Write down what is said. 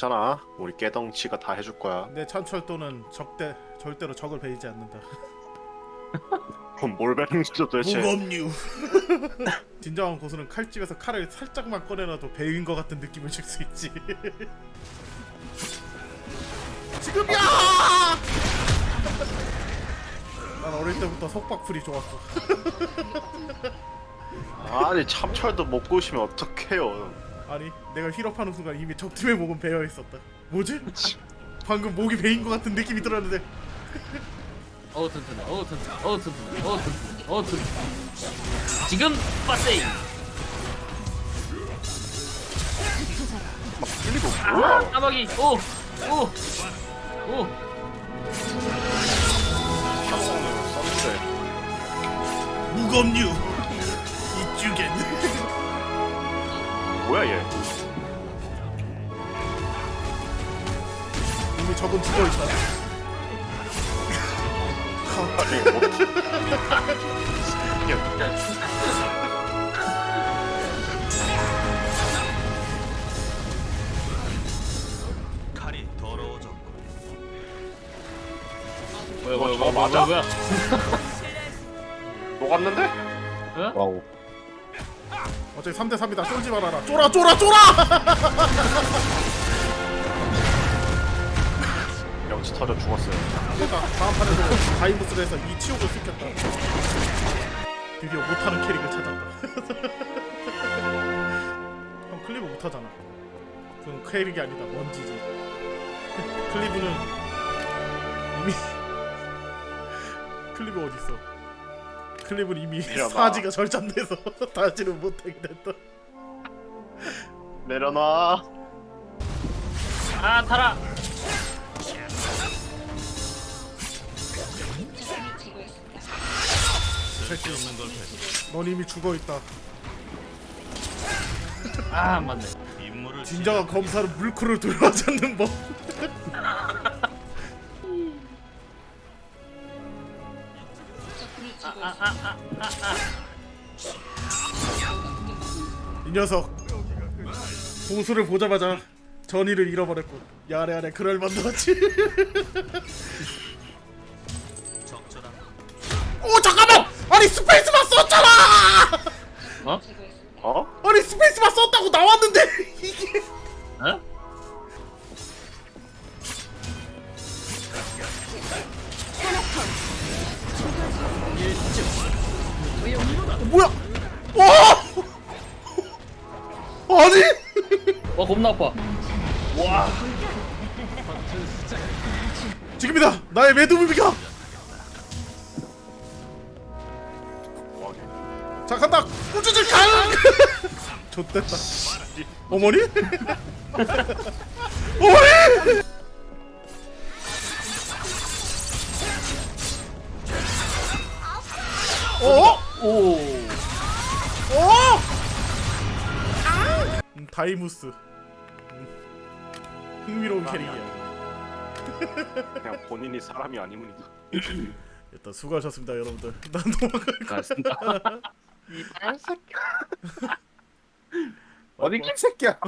괜찮아. 우리 깨덩치가 다 해줄 거야. 내 찬철도는 적대 절대로 적을 베이지 않는다. 그럼 뭘 배는 거죠 도대체? 무검류. 진정한 고수는 칼집에서 칼을 살짝만 꺼내놔도 배인 것 같은 느낌을 줄 수 있지. 지금이야! 난 어릴 때부터 속박풀이 좋았어. 아니 참철도 못 구우시면 어떡해요? 아니, 내가 힐업하는 순간 이미 적팀의 목은 베어 있었다. 뭐지? 방금 목이 베인 것 같은 느낌이 들었는데 어우 튼튼해 어우 튼튼해 어우 튼튼해 어우 튼튼해 어우 튼튼해 지금 빠세이 뭐야? 까마귀 오오오 무검류 뭐야 얘? 이미 적은 죽어 있다. 아니 뭐? 야, 칼이 더러워졌고 뭐야 어, 뭐야 뭐야 맞아? 뭐야 녹았는데? 뭐야 와우. 어차피 3대 3이다. 쫄지 말아라. 쫄아 쫄아 쫄아! 명치 터져 죽었어요. 그러니까 다음 판에도 다이브스를 해서 이 치욕을 쏟겠다. 드디어 못하는 캐릭을 찾았다. 형 클리브 못하잖아. 그건 캐릭이 아니다. 먼지지. 클리브는 이미 클리브 어디 있어? 클리브는 이미 일어나. 사지가 절전돼서 다시는 못하게 됐다. 내려놔. 아 타라 새끼, 없는 걸 넌 이미 죽어 있다. 아 맞네 임무를 진정한 검사는 돌아가지 않는 법. 이 녀석 보수를 보자마자 전의를 잃어버렸군. 야래 야래 그럴 만도 하지. 적절한 오 잠깐만! 아니 스페이스만 썼잖아! 어? 어? 아니 스페이스만 썼다고 나왔는데 아니? 와 겁나 아파 지금이다. 나의 매드무비가. 자 간다. 우주질 강. 좋됐다. 어머니? 어머니? 어? 오 음, 다이무스. 음, 흥미로운 캐릭이야. 그냥 본인이 사람이 아니면 일단 수고하셨습니다, 여러분들. 난 도망갈 거. 알겠습니다 어디 이 새끼야?